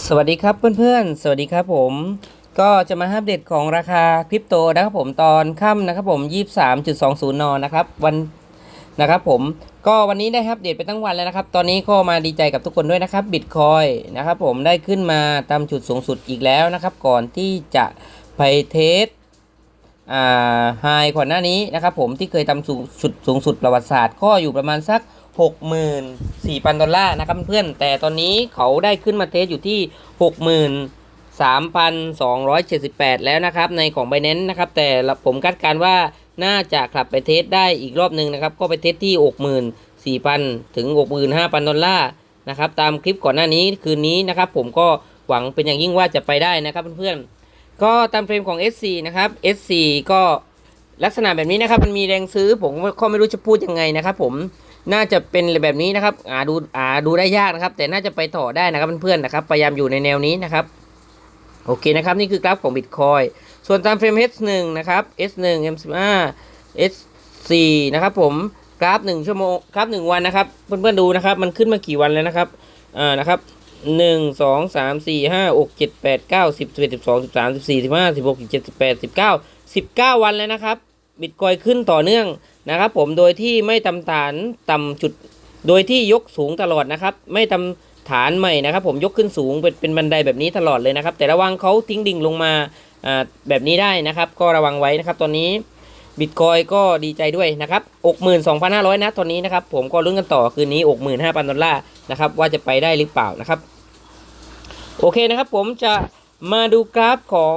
สวัสดีครับเพื่อนๆ สวัสดีครับผม ก็จะมาอัปเดตของราคาคริปโตนะครับผมตอนค่ำนะครับผม 23.20 นนะครับวันนะครับผมก็วันนี้ได้อัปเดตไปทั้งวันแล้วนะครับ ตอนนี้ก็มาดีใจกับทุกคนด้วยนะครับบิตคอยนะครับผมได้ขึ้นมาตามจุดสูงสุดอีกแล้วนะครับ ก่อนที่จะไปเทสอ่าไฮก่อนหน้านี้นะครับผมที่เคยทำสูงสุดสูงสุดประวัติศาสตร์ก็อยู่ประมาณสัก 64,000 ดอลลาร์นะครับเพื่อนแต่ตอนนี้เขาได้ขึ้นมาเทสอยู่ที่ 63,278 แล้วนะครับ ในของ b บ n a n c e นะครับ แต่ผมคาดการณ์ว่าน่าจะกลับไปเทสได้อีกรอบหนึ่งนะครับ ก็ไปเทสที่ 64,000 ถึง 65,000 ดอลลาร์นะครับ ตามคลิปก่อนหน้านี้คืนนี้นะครับ ผมก็หวังเป็นอย่างยิ่งว่าจะไปได้นะครับเพื่อนๆ ก็ตามเฟรมของ S4 นะครับ S4 ก็ลักษณะแบบนี้นะครับ มันมีแรงซื้อผมก็ไม่รู้จะพูดยังไงนะครับผม น่าจะเป็นแบบนี้นะครับอ่าดูอ่าดูได้ยากนะครับ แต่น่าจะไปต่อได้นะครับเพื่อนๆนะครับพยายามอยู่ในแนวนี้นะครับโอเคนะครับนี่คือกราฟของ Bitcoin ส่วนตามเฟรม H1 นะครับ S1 M15 S4 นะครับผมกราฟ 1 ชั่วโมงกราฟ 1 วันนะครับเพื่อนๆดูนะครับ มันขึ้นมากี่วันแล้วนะครับอ่านะครับหนึ่งสองสามสี่ห้าหกเจ็ดแปดเก้าสิบสิบเอ็ดสิบสองสิบสามสิบสี่สิบห้าสิบหกสิบเจ็ดสิบแปดสิบเก้าสิบเก้าวันแล้วนะครับบิตคอยขึ้นต่อเนื่อง นะครับผมโดยที่ไม่ตำฐานต่ำจุด โดยที่ยกสูงตลอดนะครับ ไม่ทำฐานใหม่นะครับผมยกขึ้นสูงเป็นเป็นบันไดแบบนี้ตลอดเลยนะครับ แต่ระวังเขาทิ้งดิ่งลงมาอ่าแบบนี้ได้นะครับ ก็ระวังไว้นะครับตอนนี้บิตคอยก็ดีใจด้วยนะครับ62,500 นะตอนนี้นะครับ ผมก็ลุ้นกันต่อคืนนี้ 65,000 ดอลลาร์นะครับ ว่าจะไปได้หรือเปล่านะครับ โอเคนะครับผมจะมาดูกราฟของ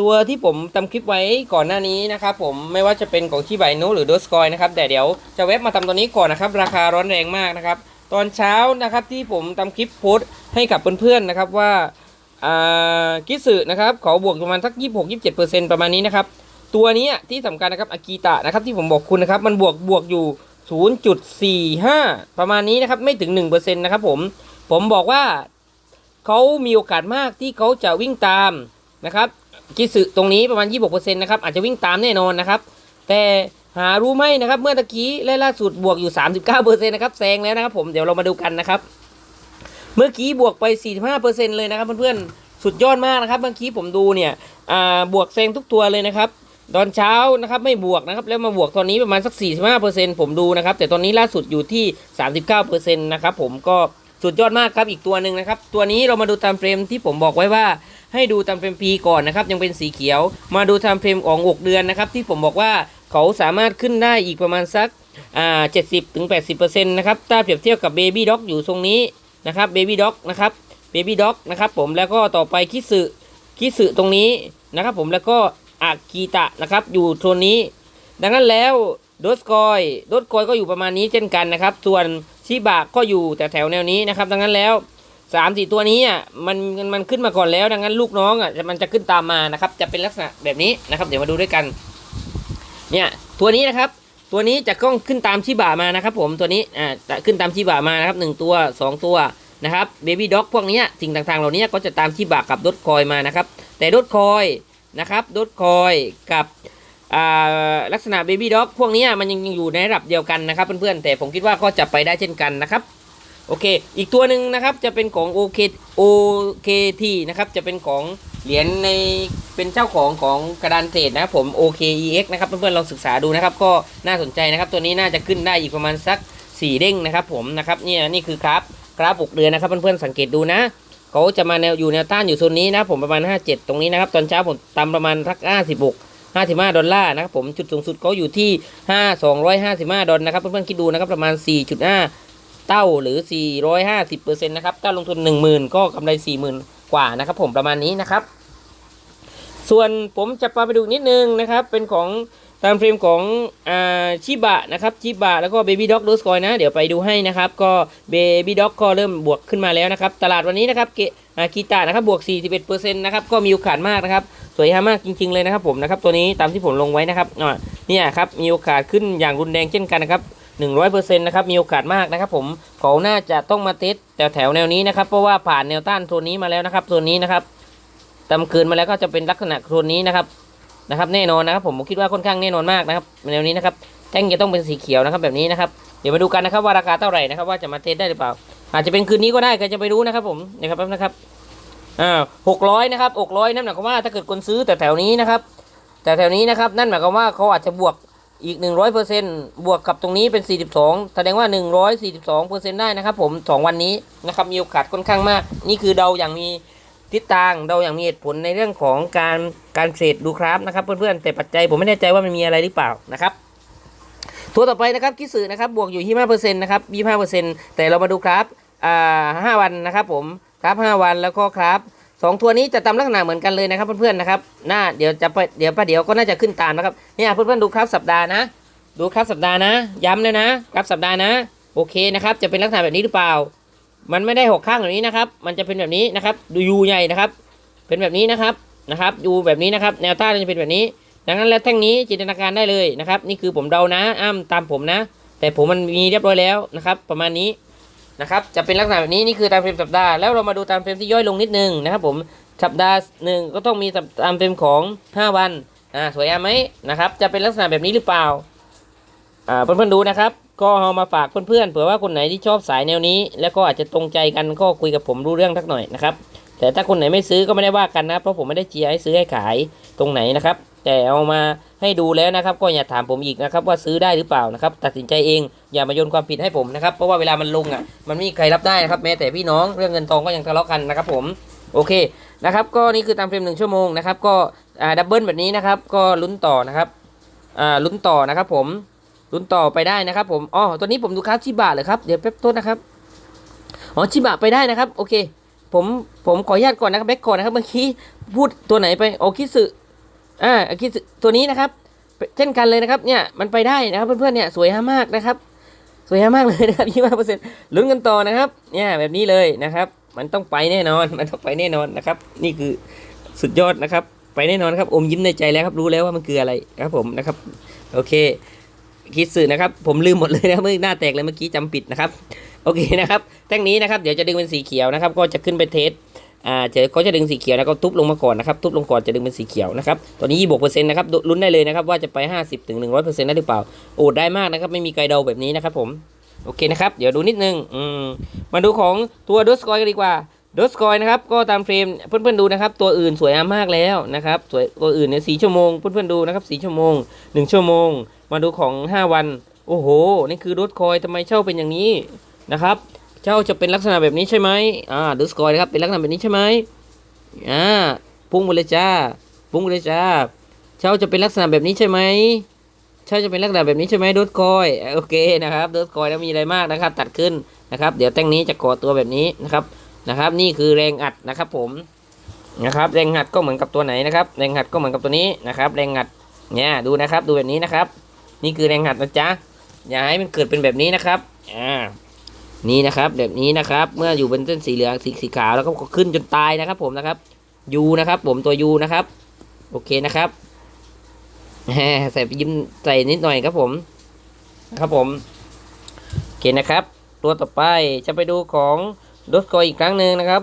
ตัวที่ผมทำคลิปไว้ก่อนหน้านี้นะครับผมไม่ว่าจะเป็นของที่ไบโนหรือโดสคอยนะครับแต่เดี๋ยวจะเว็บมาทำตัวนี้ก่อนนะครับราคาร้อนแรงมากนะครับตอนเช้านะครับที่ผมทำคลิปโพสต์ให้กับเพื่อนๆนะครับว่ากิสึนะครับขาบวกประมาณสัก 26-27%ประมาณนี้นะครับตัวนี้ที่สำคัญนะครับอากิตะนะครับที่ผมบอกคุณนะครับมันบวกบวกอยู่ 0.45 ประมาณนี้นะครับไม่ถึง 1%นะครับผมผมบอกว่าเขามีโอกาสมากที่เขาจะวิ่งตามนะครับ กิสึตรงนี้ประมาณ 26%นะครับอาจจะวิ่งตามแน่นอนนะครับแต่หารู้ไหมนะครับ เมื่อตะกี้และล่าสุดบวกอยู่ 39%นะครับแซงแล้วนะครับผมเดี๋ยวเรามาดูกันนะครับ เมื่อกี้บวกไป 45%เลยนะครับเพื่อนๆสุดยอดมากนะครับ เมื่อกี้ผมดูเนี่ยอ่าบวกแซงทุกตัวเลยนะครับตอนเช้านะครับไม่บวกนะครับแล้วมาบวกตอนนี้ประมาณสัก 45%ผมดูนะครับแต่ตอนนี้ล่าสุดอยู่ที่ 39%นะครับผมก็ สุดยอดมากครับอีกตัวหนึ่งนะครับ ตัวนี้เรามาดูตามเฟรมที่ผมบอกไว้ว่า ให้ดูตามเฟรม P ก่อนนะครับ ยังเป็นสีเขียว มาดูตามเฟรมของอกเดือนนะครับ ที่ผมบอกว่าเขาสามารถขึ้นได้อีกประมาณสักอ่า70ถึง80%นต์นะครับถ้าเปรียบเทียบกับ Baby Dog อกอยู่ตรงนี้นะครับ Baby Dog นะครับ Baby Dog นะครับผมแล้วก็ต่อไปคิสึคิสึตรงนี้นะครับ ผมแล้วก็อากิตะนะครับอยู่โซนนี้ ดังนั้นแล้วโดสกอยโดสกอยก็อยู่ประมาณนี้เช่นกันนะครับ ส่วน ชิบะก็อยู่แต่แถวแนวนี้นะครับ ดังนั้นแล้วสามสี่ตัวนี้อะมันมันขึ้นมาก่อนแล้ว ดังนั้นลูกน้องอะมันจะขึ้นตามมานะครับ จะเป็นลักษณะแบบนี้นะครับ เดี๋ยวมาดูด้วยกัน เนี่ยตัวนี้นะครับ ตัวนี้จะต้องขึ้นตามชิบะมานะครับ ผมตัวนี้อ่าจะขึ้นตามชิบะมานะครับหนึ่งตัวสองตัวนะครับเบบี้ด็อกพวกนี้สิ่งต่างๆ เหล่านี้ก็จะตามชิบะกับดดคอยมานะครับ แต่ดดคอยนะครับดดคอยกับ ลักษณะเบบี้ด็อกพวกนี้มันยังอยู่ในระดับเดียวกันนะครับเพื่อนๆแต่ผมคิดว่าก็จะไปได้เช่นกันนะครับโอเค อีกตัวหนึ่งนะครับจะเป็นของ OK OKT นะครับจะเป็นของเหรียญในเป็นเจ้าของของกระดานเศษนะครับผม OKEX นะครับเพื่อนๆลองศึกษาดูนะครับก็น่าสนใจนะครับตัวนี้น่าจะขึ้นได้อีกประมาณสัก 4 เด้งนะครับผมนะครับเนี่ยนี่คือกราฟกราฟ6เดือนนะครับเพื่อนๆสังเกตดูนะเขาจะมาแนวอยู่แนวต้านอยู่โซนนี้นะผมประมาณ 57 ตรงนี้นะครับตอนเช้าผมตามประมาณสัก56 55 ดอลลาร์นะครับผมจุดสูงสุดเขาอยู่ที่ 5 255 ดอลนะครับเพื่อนๆคิดดูนะครับประมาณ 4.5 เต้าหรือ 450%นะครับถ้าลงทุน 10,000 ก็กำไร 40,000 กว่านะครับผมประมาณนี้นะครับ ส่วนผมจะพาไปดูนิดนึงนะครับเป็นของ ตามเฟรมของชิบะนะครับชิบะแล้วก็เบบี้ด็อกดูสกอยนะ เดี๋ยวไปดูให้นะครับ ก็เบบี้ด็อกก็เริ่มบวกขึ้นมาแล้วนะครับ ตลาดวันนี้นะครับเกกีตานะครับบวก 41%นะครับก็มีโอกาสมากนะครับ สวยงามมากจริง ๆ เลยนะครับผมนะครับตัวนี้ตามที่ผมลงไว้นะครับเนี่ยครับมีโอกาสขึ้นอย่างรุนแรงเช่นกันนะครับ100%นะครับมีโอกาสมากนะครับผมเขาน่าจะต้องมาเทสแถวแถวแนวนี้นะครับเพราะว่าผ่านแนวต้านโซนนี้มาแล้วนะครับโซนนี้นะครับตำคืนมาแล้วก็จะเป็นลักษณะโซนนี้นะครับ นะครับแน่นอนนะครับผมผมคิดว่าค่อนข้างแน่นอนมากนะครับแนวนี้นะครับแท่งจะต้องเป็นสีเขียวนะครับแบบนี้นะครับเดี๋ยวมาดูกันนะครับว่าราคาเท่าไหร่นะครับว่าจะมาเทสได้หรือเปล่า อาจจะเป็นคืนนี้ก็ได้ใครจะไปรู้นะครับผมนะครับแป๊บนะครับอ่าหกร้อยนะครับหกร้อยนั่นหมายความว่าถ้าเกิดคนซื้อแต่แถวนี้นะครับแต่แถวนี้นะครับนั่นหมายความว่าเขาอาจจะบวกอีก 100เปอร์เซ็นบวกกับตรงนี้เป็น 42 แสดงว่า 142เปอร์เซ็นได้นะครับผม 2 วันนี้นะครับมีโอกาสค่อนข้างมาก นี่คือเดาอย่างมีทิศทาง เดาอย่างมีเหตุผลในเรื่องของการ การเทรดดูครับนะครับ เพื่อนๆแต่ปัจจัยผมไม่แน่ใจว่ามันมีอะไรหรือเปล่านะครับตัวต่อไปนะครับคิสึนะครับบวกอยู่ที่5เนะครับ25เปอร์เซ็นต์แต่เรามาดูครับอ่าห้าวันนะครับผมครับห้าวันแล้วก็ครับสองตัวนี้จะตามลักษณะเหมือนกันเลยนะครับเพื่อนๆนะครับหน้าเดี๋ยวจะไปเดี๋ยวประเดี๋ยวก็น่าจะขึ้นตามนะครับเนี่ยเพื่อนๆดูครับสัปดาห์นะ ดูครับสัปดาห์นะ ย้ำเลยนะ ครับสัปดาห์นะ โอเคนะครับ จะเป็นลักษณะแบบนี้หรือเปล่า มันไม่ได้หกข้างแบบนี้นะครับ มันจะเป็นแบบนี้นะครับ ดูยูใหญ่นะครับ เป็นแบบนี้นะครับ นะครับยูแบบนี้นะครับ แนวต้านจะเป็นแบบนี้ ดังนั้นแล้วแท่งนี้จินตนาการได้เลยนะครับ นี่คือผมเดานะอ้ำตามผมนะ แต่ผมมันมีเรียบร้อยแล้วนะครับ ประมาณนี้นะครับจะเป็นลักษณะแบบนี้นี่คือตามเฟรมสัปดาห์แล้วเรามาดูตามเฟรมที่ย่อยลงนิดนึงนะครับ ผมสัปดาห์หนึ่งก็ต้องมีตามเฟรมของ 5 วันอ่าสวยงามไหมนะครับ จะเป็นลักษณะแบบนี้หรือเปล่าอ่าเพื่อนๆดูนะครับ ก็เอามาฝากเพื่อนๆเผื่อว่าคนไหนที่ชอบสายแนวนี้ แล้วก็อาจจะตรงใจกันก็คุยกับผมรู้เรื่องทักหน่อยนะครับ แต่ถ้าคนไหนไม่ซื้อก็ไม่ได้ว่ากันนะเพราะผมไม่ได้เจียร์ให้ซื้อให้ขายตรงไหนนะครับ แต่เอามาให้ดูแล้วนะครับ ก็อย่าถามผมอีกนะครับ ว่าซื้อได้หรือเปล่านะครับ ตัดสินใจเองอย่ามาโยนความผิดให้ผมนะครับ เพราะว่าเวลามันลงอะ มันไม่มีใครรับได้นะครับแม้แต่พี่น้องเรื่องเงินทองก็ยังทะเลาะกันนะครับ ผมโอเคนะครับ ก็นี่คือตามเฟรมหนึ่งชั่วโมงนะครับ ก็อ่าดับเบิลแบบนี้นะครับ ก็ลุ้นต่อนะครับอ่าลุ้นต่อนะครับ ผมลุ้นต่อไปได้นะครับ ผมอ๋อตัวนี้ผมดูครับชิบะเลยครับเดี๋ยวแป๊บต้นนะครับอ๋อชิบะไปได้นะครับ โอเค ผมผมขออนุญาตก่อนนะครับแบ็กก่อนนะครับเมื่อกี้พูดตัวไหนไปโอคิสึอ่าโอคิสึตัวนี้นะครับ เช่นกันเลยนะครับเนี่ยมันไปได้นะครับเพื่อนๆเนี่ยสวยมากนะครับ สวยมากเลยนะครับยี่ห้าเปอร์เซ็นต์ลุ้นกันต่อนะครับเนี่ยแบบนี้เลยนะครับ มันต้องไปแน่นอนมันต้องไปแน่นอนนะครับ นี่คือสุดยอดนะครับ ไปแน่นอนครับอมยิ้มในใจแล้วครับรู้แล้วว่ามันคืออะไรครับผมนะครับ โอเค คิดสื่อนะครับ ผมลืมหมดเลยนะเมื่อหน้าแตกเลยเมื่อกี้จำปิดนะครับโอเคนะครับแท่งนี้นะครับเดี๋ยวจะดึงเป็นสีเขียวนะครับ ก็จะขึ้นไปเทสอ่าเจอเขาจะดึงสีเขียวแล้วก็ทุบลงมาก่อนนะครับทุบลงก่อนจะดึงเป็นสีเขียวนะครับตัวนี้ยี่บกเปอร์เซ็นต์นะครับลุ้นได้เลยนะครับว่าจะไป 50ถึง100เปอร์เซ็นต์ได้หรือเปล่าโอดได้มากนะครับไม่มีไกลเดาแบบนี้นะครับผมโอเคนะครับเดี๋ยวดูนิดนึงอืมมาดูของตัวดอสกอยกันดีกว่าดอสกอยนะครับก็ตามเฟรมเพื่อนๆดูนะครับตัวอื่นสวยงามมากแล้วนะครับสวยตัวอื่นเนี่ยสีชั่วโมงเพื่อนๆดูนะครับสีชั่วโมงหนึ่งชั่วโมง มาดูของ 5 วัน โอ้โห นี่คือรถคอยทำไมเช่าเป็นอย่างนี้นะครับ เช่าจะเป็นลักษณะแบบนี้ใช่ไหมอ่าดูสกอยนะครับ เป็นลักษณะแบบนี้ใช่ไหมอ่า พุ่งไปเลยจ้า พุ่งไปเลยจ้า เช่าจะเป็นลักษณะแบบนี้ใช่ไหมเช่าจะเป็นลักษณะแบบนี้ใช่ไหมดูสกอย โอเคนะครับดูสกอยแล้วมีอะไรมากนะครับ ตัดขึ้นนะครับ เดี๋ยวแท่งนี้จะก่อตัวแบบนี้นะครับ นะครับ นี่คือแรงอัดนะครับ ผมนะครับแรงอัดก็เหมือนกับตัวไหนนะครับแรงอัดก็เหมือนกับตัวนี้นะครับแรงอัดเนี่ยดูนะครับดูแบบนี้นะครับ นี่คือแรงหัดนะจ๊ะอย่าให้มันเกิดเป็นแบบนี้นะครับอ่านี่นะครับ แบบนี้นะครับ เมื่ออยู่บนเส้นสีเหลืองสีสีขาวแล้วก็ขึ้นจนตายนะครับ ผมนะครับยูนะครับ ผมตัวยูนะครับ โอเคนะครับใส่ยิ้มใส่นิดหน่อยครับผมนะครับผมโอเคนะครับ ตัวต่อไปจะไปดูของดสกออีกครั้งหนึ่งนะครับ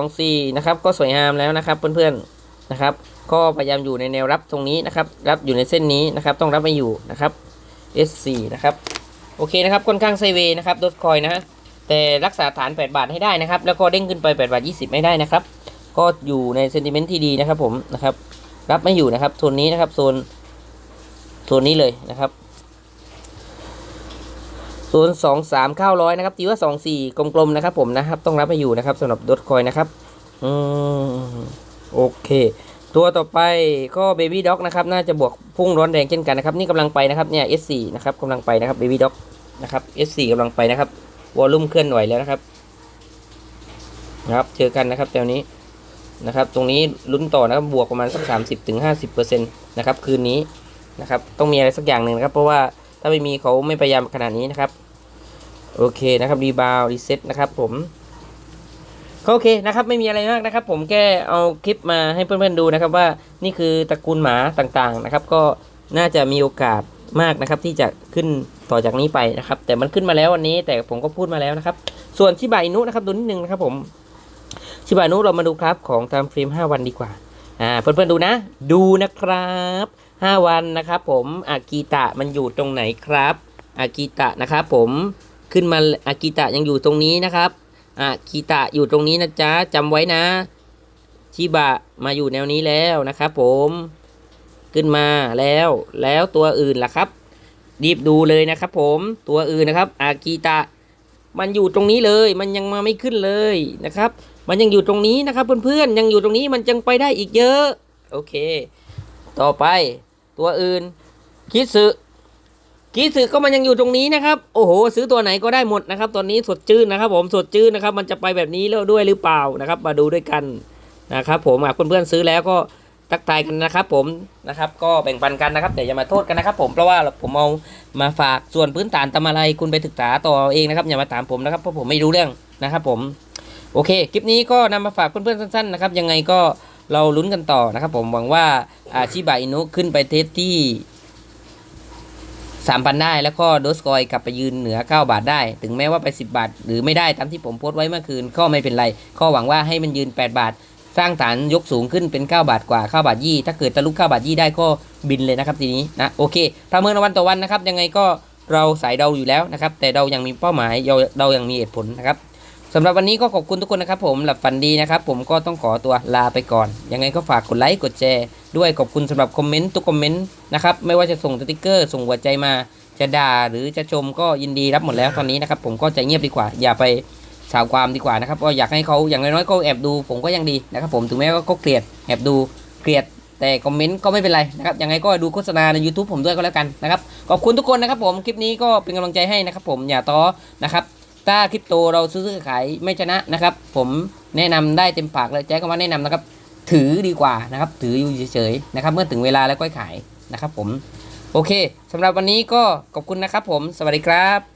2.24 นะครับ ก็สวยงามแล้วนะครับเพื่อนๆนะครับ ก็พยายามอยู่ในแนวรับตรงนี้นะครับ รับอยู่ในเส้นนี้นะครับ ต้องรับไม่อยู่นะครับ S4 นะครับ โอเคนะครับ ค่อนข้างไซเวย์นะครับดอดคอยนะฮะแต่รักษาฐาน 8 บาทให้ได้นะครับ แล้วก็เด้งขึ้นไป 8 บาท 20 ไม่ได้นะครับ ก็อยู่ในเซนติเมนต์ที่ดีนะครับผมนะครับ รับไม่อยู่นะครับ โซนนี้นะครับ โซน โซนนี้เลยนะครับ โซนสองสามเก้าร้อยนะครับ ตีว่าสองสี่กลมๆ นะครับผมนะครับ ต้องรับไม่อยู่นะครับสำหรับดอดคอยนะครับ อืม โอเค ตัวต่อไปก็ Baby Dog นะครับน่าจะบวกพุ่งร้อนแรงเช่นกันนะครับนี่กำลังไปนะครับเนี่ย S4 นะครับกำลังไปนะครับ Baby Dog นะครับ S4 กำลังไปนะครับวอลลุ่มเคลื่อนไหวแล้วนะครับนะครับเจอกันนะครับแถวนี้นะครับ ตรงนี้ลุ้นต่อนะครับบวกประมาณสัก 30ถึง50เปอร์เซ็นต์นะครับคืนนี้นะครับต้องมีอะไรสักอย่างหนึ่งนะครับ เพราะว่าถ้าไม่มีเขาไม่พยายามขนาดนี้นะครับ โอเคนะครับรีบาวรีเซ็ตนะครับผม โอเคนะครับไม่มีอะไรมากนะครับ ผมแค่เอาคลิปมาให้เพื่อนๆดูนะครับว่านี่คือตระกูลหมาต่างๆนะครับ ก็น่าจะมีโอกาสมากนะครับที่จะขึ้นต่อจากนี้ไปนะครับ แต่มันขึ้นมาแล้ววันนี้แต่ผมก็พูดมาแล้วนะครับ ส่วนชิบาอินุนะครับดูนิดนึงนะครับผมชิบาอินุเรามาดูครับของตามฟรม 5 วันดีกว่าอ่าเพื่อนๆดูนะ ดูนะครับ 5 วันนะครับ ผมอากิตะมันอยู่ตรงไหนครับอากิตะนะครับผมขึ้นมาอากิตะยังอยู่ตรงนี้นะครับ อะคีตะอยู่ตรงนี้นะจ๊ะจำไว้นะ ชิบะมาอยู่แนวนี้แล้วนะครับผมขึ้นมาแล้วแล้วตัวอื่นล่ะครับ รีบดูเลยนะครับ ผมตัวอื่นนะครับ อากิตะ มันอยู่ตรงนี้เลย มันยังมาไม่ขึ้นเลยนะครับ มันยังอยู่ตรงนี้นะครับเพื่อนๆยังอยู่ตรงนี้มันยังไปได้อีกเยอะ โอเค ต่อไป ตัวอื่นคิดสึ คิดสึก็มันยังอยู่ตรงนี้นะครับ โอ้โห ซื้อตัวไหนก็ได้หมดนะครับ ตอนนี้สดชื่นนะครับ ผมสดชื่นนะครับ มันจะไปแบบนี้แล้วด้วยหรือเปล่านะครับ มาดูด้วยกันนะครับ ผมหากเพื่อนๆซื้อแล้วก็ทักทายกันนะครับผมนะครับ ก็แบ่งปันกันนะครับแต่อย่ามาโทษกันนะครับ ผมเพราะว่าผมเอามาฝากส่วนพื้นฐานทำอะไรคุณไปศึกษาต่อเองนะครับอย่ามาถามผมนะครับเพราะผมไม่รู้เรื่องนะครับ ผมโอเคคลิปนี้ก็นำมาฝากเพื่อนๆสั้นๆนะครับยังไงก็เราลุ้นกันต่อนะครับ ผมหวังว่าอาชิบะอินุขึ้นไปเทสที่ สามพันได้ แล้วก็โดสกอยกลับไปยืนเหนือ 9 บาทได้ ถึงแม้ว่าไป 10 บาท หรือไม่ได้ตามที่ผมโพสต์ไว้เมื่อคืนก็ไม่เป็นไร ก็หวังว่าให้มันยืน 8 บาท สร้างฐานยกสูงขึ้นเป็น 9 บาทกว่า 9 บาทยี่ถ้าเกิดทะลุ 9 บาทยี่ได้ก็บินเลยนะครับทีนี้นะโอเคประเมินวันต่อวันนะครับยังไงก็เราสายเดาอยู่แล้วนะครับแต่เรายังมีเป้าหมายเราเรายังมีเหตุผลนะครับ สำหรับวันนี้ก็ขอบคุณทุกคนนะครับผมหลับฝันดีนะครับผมก็ต้องขอตัวลาไปก่อน ยังไงก็ฝากกดไลค์กดแชร์ด้วยขอบคุณสำหรับคอมเมนต์ทุกคอมเมนต์นะครับไม่ว่าจะส่งสติ๊กเกอร์ส่งหัวใจมาจะด่าหรือจะชมก็ยินดีรับหมดแล้วตอนนี้นะครับผมก็ใจเงียบดีกว่า อย่าไปสาวความดีกว่านะครับก็อยากให้เขาอย่างน้อยๆก็แอบดู ผมก็ยังดีนะครับผมถึงแม้ว่าก็เกลียดแอบดูเกลียดแต่คอมเมนต์ก็ไม่เป็นไรนะครับยังไงก็ดูโฆษณาใน YouTube ผมด้วยก็แล้วกันนะครับขอบคุณทุกคนนะครับผมคลิปนี้ก็เป็นกำลังใจให้นะครับผมอย่าท้อนะครับ ถ้าคริปโตเราซื้อขายไม่ชนะนะครับ ผมแนะนำได้เต็มปากเลยแจ๊กก็มาแนะนำนะครับ ถือดีกว่านะครับ ถืออยู่เฉยๆนะครับ เมื่อถึงเวลาแล้วก็ขายนะครับ ผม โอเคสำหรับวันนี้ก็ขอบคุณนะครับ ผมสวัสดีครับ